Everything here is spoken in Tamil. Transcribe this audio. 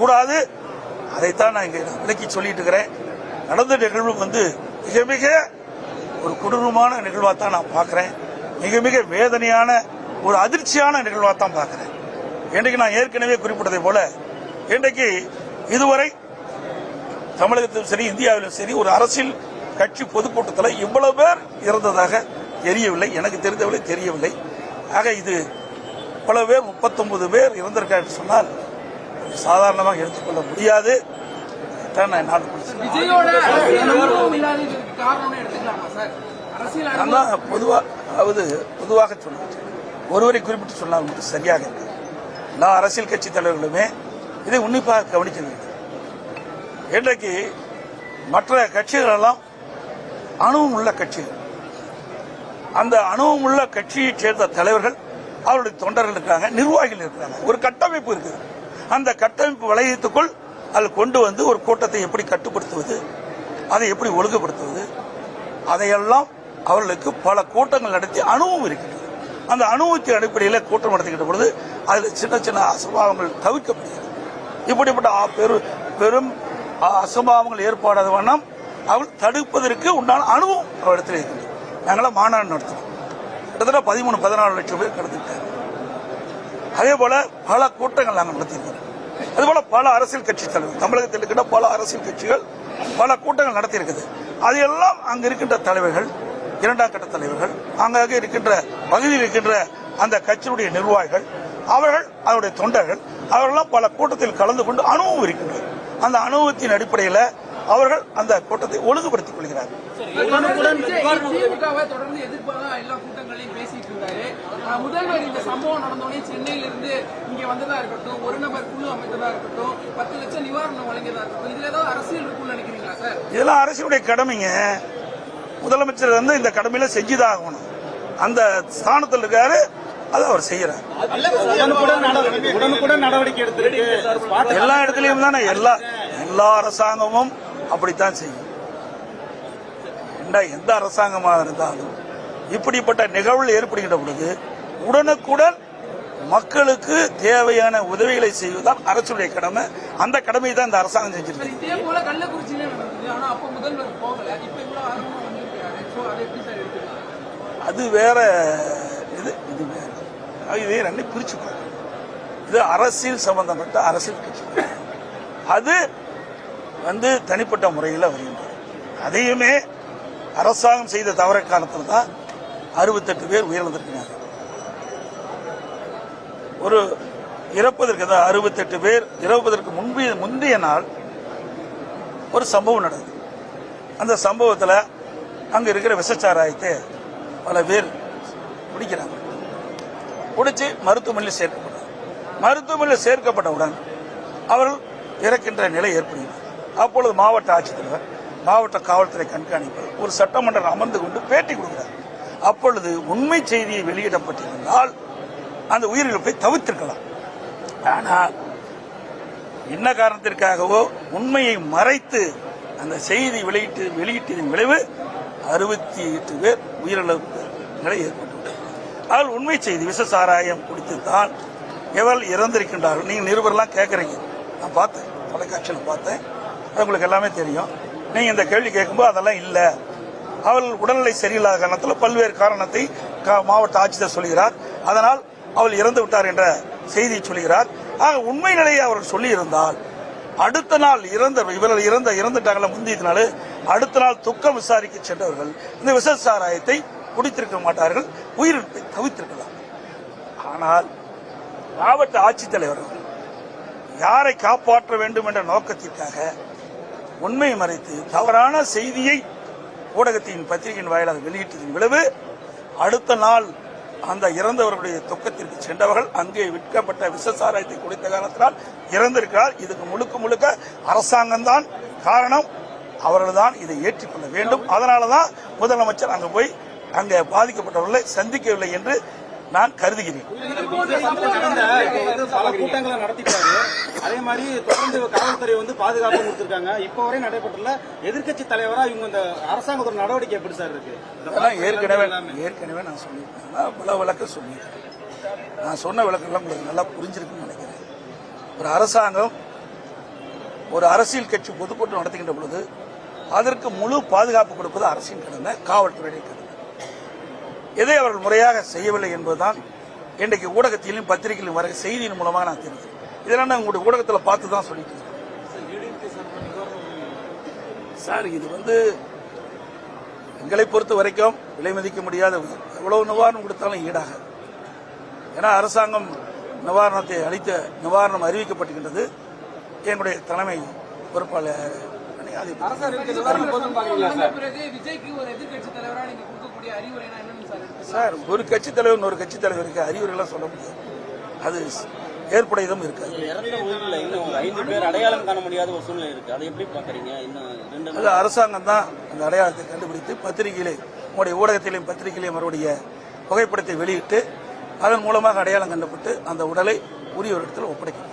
கூடாது. அதைத்தான் நான் இங்கே விளக்கி சொல்லிட்டு இருக்கிறேன் நடந்த நிகழ்வு வந்து மிக மிக ஒரு கொடூரமான நிகழ்வாக தான் நான் பார்க்குறேன். மிக மிக வேதனையான ஒரு அதிர்ச்சியான நிகழ்வாக தான் பார்க்குறேன். இன்றைக்கு நான் ஏற்கனவே குறிப்பிட்டதை போல இன்றைக்கு இதுவரை தமிழகத்திலும் சரி இந்தியாவிலும் சரி ஒரு அரசியல் கட்சி பொதுக்கூட்டத்தில் இவ்வளவு பேர் இறந்ததாக தெரியவில்லை. எனக்கு தெரிந்தவரை தெரியவில்லை. ஆக இது இவ்வளவு பேர் முப்பத்தொன்பது பேர் இறந்திருக்காரு சொன்னால் சாதாரணமாக எடுத்துக்கொள்ள முடியாது. தான் நான் நாடு பொதுவாக அதாவது பொதுவாக சொன்னேன். ஒருவரை குறிப்பிட்டு சொன்னால் மட்டும் சரியாக இருக்கு எல்லா அரசியல் கட்சி தலைவர்களுமே இதை உன்னிப்பாக கவனிக்க வேண்டும் இன்றைக்கு மற்ற கட்சிகள் எல்லாம் அணுவும் உள்ள கட்சிகள் அந்த அணுவும் உள்ள கட்சியைச் சேர்ந்த தலைவர்கள் அவருடைய தொண்டர்கள் இருக்கிறாங்க நிர்வாகிகள் இருக்கிறாங்க ஒரு கட்டமைப்பு இருக்குது. அந்த கட்டமைப்பு வளையத்துக்குள் அதில் கொண்டு வந்து ஒரு கூட்டத்தை எப்படி கட்டுப்படுத்துவது அதை எப்படி ஒழுங்குபடுத்துவது அதையெல்லாம் அவர்களுக்கு பல கூட்டங்கள் நடத்தி அனுபவம் இருக்கின்றது. அந்த அனுபவத்தின் அடிப்படையில் கூட்டம் நடத்திக்கிட்ட பொழுது அதில் சின்ன சின்ன அசம்பாவங்கள் தவிர்க்கப்படுகிறது. இப்படிப்பட்ட பெரு பெரும் அசம்பாவங்கள் ஏற்பாடாத வண்ணம் அவள் தடுப்பதற்கு உண்டான அனுபவம் அவரிடத்தில் இருக்கின்றது. நாங்களாம் மாநாடு நடத்தினோம் கிட்டத்தட்ட பதிமூணு பதினாலு லட்சம் பேர் கடந்துட்டாங்க அதே போல பல கூட்டங்கள் நாங்கள் நடத்தியிருக்கிறோம். அதே போல பல அரசியல் கட்சி தலைவர் தமிழகத்தில் இருக்கின்ற பல அரசியல் கட்சிகள் பல கூட்டங்கள் நடத்தியிருக்குது. அதையெல்லாம் அங்க இருக்கின்ற தலைவர்கள் இரண்டாம் கட்ட தலைவர்கள் அங்கங்கே இருக்கின்ற பகுதியில் இருக்கின்ற அந்த கட்சியினுடைய நிர்வாகிகள் அவர்கள் அவருடைய தொண்டர்கள் அவர்களெல்லாம் பல கூட்டத்தில் கலந்து கொண்டு அனுபவம் இருக்கின்றனர் அந்த அனுபவத்தின் அடிப்படையில் அவர்கள் அந்த கூட்டத்தை ஒழுங்குபடுத்திக் கொள்கிறார்கள். தொடர்ந்து எதிர்ப்பாக எல்லா கூட்டங்களையும் பேசிட்டு இருந்தாரு ஆஹ் முதல்வர் இந்த சம்பவம் நடந்தோடனே சென்னையில இருந்து இங்க வந்ததா இருக்கட்டும் ஒரு நபர் குழு அமைத்ததா இருக்கட்டும் பத்து லட்சம் நிவாரணம் வழங்கியதா இருக்கட்டும் இதுல ஏதாவது அரசியல் இருக்கும்னு நினைக்கிறீங்களா சார்? இதெல்லாம் அரசுடைய கடமைங்க. முதலமைச்சர் வந்து இந்த கடமையில செஞ்சுதான் ஆகணும் அந்த ஸ்தானத்தில் இருக்காரு அதை அவர் செய்யறார். உடனுக்குடன் நட- உடனுக்குடன் நடவடிக்கை எடுத்திருக்கு. எல்லா இடத்துலயும் தானே எல்லா எல்லா அரசாங்கமும் அப்படித்தான் செய்யும். எந்த- எந்த அரசாங்கமாக இருந்தாலும் இப்படிப்பட்ட நிகழ்வுகள் ஏற்படுகின்ற பொழுது உடனுக்குடன் மக்களுக்கு தேவையான உதவிகளை செய்வதுதான் அரசுடைய கடமை. அந்த கடமையை தான் இந்த அரசாங்கம் செஞ்சிருக்கு அதை வேற இது இது வேற. இதை ரெண்டையும் பிரிச்சு இது அரசியல் சம்பந்தப்பட்ட அரசியல் கட்சி. அது வந்து தனிப்பட்ட முறையில் வருகின்றது. அதையுமே அரசாங்கம் செய்த தவற காலத்தில் தான் அறுபத்தெட்டு பேர் உயிரிழந்திருக்கிறாங்க ஒரு இறப்பதற்கு தான் அறுபத்தெட்டு பேர் இறப்பதற்கு முன்பு முந்தைய நாள் ஒரு சம்பவம் நடந்தது. அந்த சம்பவத்தில் அங்கே இருக்கிற விஷச்சாராயத்தை பல பேர் குடிக்கிறாங்க. பிடிச்சி மருத்துவமனையில் சேர்க்கப்பட்டார் மருத்துவமனையில் சேர்க்கப்பட்டவுடன் அவர்கள் இறக்கின்ற நிலை ஏற்படுகிறது. அப்பொழுது மாவட்ட ஆட்சித்தலைவர் மாவட்ட காவல்துறை கண்காணிப்பு ஒரு சட்டமன்றம் அமர்ந்து கொண்டு பேட்டி கொடுக்கிறார். அப்பொழுது உண்மை செய்தியை வெளியிடப்பட்டிருந்தால் அந்த உயிரிழப்பை தவிர்த்திருக்கலாம் ஆனால் என்ன காரணத்திற்காகவோ உண்மையை மறைத்து அந்த செய்தி வெளியிட்டு வெளியிட்டதின் விளைவு அறுபத்தி எட்டு பேர் உயிரிழப்பு நிலை ஏற்பட்டுள்ளது ஆனால் உண்மை செய்தி விஷ சாராயம் குடித்து தான் எவள் இறந்திருக்கின்றார்கள்? நீங்கள் நிருபர்லாம் கேட்குறீங்க நான் பார்த்தேன் தொலைக்காட்சியில் பார்த்தேன். அது உங்களுக்கு எல்லாமே தெரியும். நீங்கள் இந்த கேள்வி கேட்கும்போது அதெல்லாம் இல்லை. அவள் உடல்நிலை சரியில்லாத காரணத்தில் பல்வேறு காரணத்தை கா- மாவட்ட ஆட்சியர் சொல்கிறார் அதனால் அவள் இறந்து விட்டார் என்ற செய்தியை சொல்கிறார் ஆக உண்மை நிலையை அவர்கள் சொல்லியிருந்தால் அடுத்த நாள் இறந்த இவர்கள் இறந்த இறந்துட்டாங்கள முந்தியதுனால அடுத்த நாள் துக்கம் விசாரிக்க சென்றவர்கள் இந்த விஷ சாராயத்தை குடித்திருக்க மாட்டார்கள் உயிரிழப்பை தவிர்த்திருக்கலாம் ஆனால் மாவட்ட ஆட்சித்தலைவர்கள் யாரை காப்பாற்ற வேண்டும் என்ற நோக்கத்திற்காக உண்மையை மறைத்து தவறான செய்தியை ஊடகத்தின் பத்திரிகையின் வாயிலாக வெளியிட்டதின் விளைவு அடுத்த நாள் அந்த இறந்தவர்களுடைய துக்கத்திற்கு சென்றவர்கள் அங்கே விற்கப்பட்ட விசசாராயத்தை குடித்த காரணத்தினால் இறந்திருக்கிறார். இதுக்கு முழுக்க முழுக்க அரசாங்கம்தான் காரணம். அவர்கள் தான் இதை ஏற்றுக்கொள்ள வேண்டும். அதனால தான் முதலமைச்சர் அங்கே போய் அங்கே பாதிக்கப்பட்டவர்களை சந்திக்கவில்லை என்று நான் கருதுகிறேன். பல கூட்டங்களை நடத்திட்டாரு. அதே மாதிரி தொடர்ந்து காவல்துறை வந்து பாதுகாப்பு கொடுத்திருக்காங்க. இப்போ வரை நடைபெற்றுள்ள எதிர்க்கட்சி தலைவரா இவங்க இந்த அரசாங்கத்தோட நடவடிக்கை எப்படி சார் இருக்கு? ஏற்கனவே. ஏற்கனவே நான் சொல்லியிருக்கேன். பல விளக்கம் சொல்லியிருக்கேன். நான் சொன்ன விளக்கம்லாம் உங்களுக்கு நல்லா புரிஞ்சிருக்குன்னு நினைக்கிறேன். ஒரு அரசாங்கம் ஒரு அரசியல் கட்சி பொதுக்கூட்டம் நடத்துகின்ற பொழுது அதற்கு முழு பாதுகாப்பு கொடுப்பது அரசின் கடமை காவல்துறையுடைய கடமை. எதை அவர்கள் முறையாக செய்யவில்லை என்பதுதான் இன்றைக்கு ஊடகத்திலும் பத்திரிகையிலும் வர செய்தியின் மூலமாக நான் தெரிஞ்சேன் இதெல்லாம் நான் உங்களுடைய ஊடகத்தில் பார்த்து தான் சொல்லிட்டு. சார் இது வந்து எங்களை பொறுத்த வரைக்கும் விலை மதிக்க முடியாத. எவ்வளவு நிவாரணம் கொடுத்தாலும் ஈடாக ஏன்னா அரசாங்கம் நிவாரணத்தை அளித்த நிவாரணம் அறிவிக்கப்பட்டிருக்கின்றது. என்னுடைய தலைமை பொறுப்பாளர் விஜய்க்கு ஒரு நீங்க கொடுக்கக்கூடிய சார் ஒரு கட்சி தலைவர் ஒரு கட்சி தலைவருக்கு அறிவுரைலாம் சொல்ல முடியாது. அது ஏற்புடையதும் இருக்காது. இறந்த உயிரில் இன்னும் ஐந்து பேர் அடையாளம் காண முடியாத ஒரு சூழ்நிலை இருக்கு. அதை எப்படி பாக்குறீங்க இன்னும் ரெண்டு அது அரசாங்கம் தான் அந்த அடையாளத்தை கண்டுபிடித்து பத்திரிகையிலே உங்களுடைய ஊடகத்திலையும் பத்திரிகையிலையும் அவருடைய புகைப்படத்தை வெளியிட்டு அதன் மூலமாக அடையாளம் கண்டுபிட்டு அந்த உடலை உரிய ஒரு இடத்துல ஒப்படைக்கும்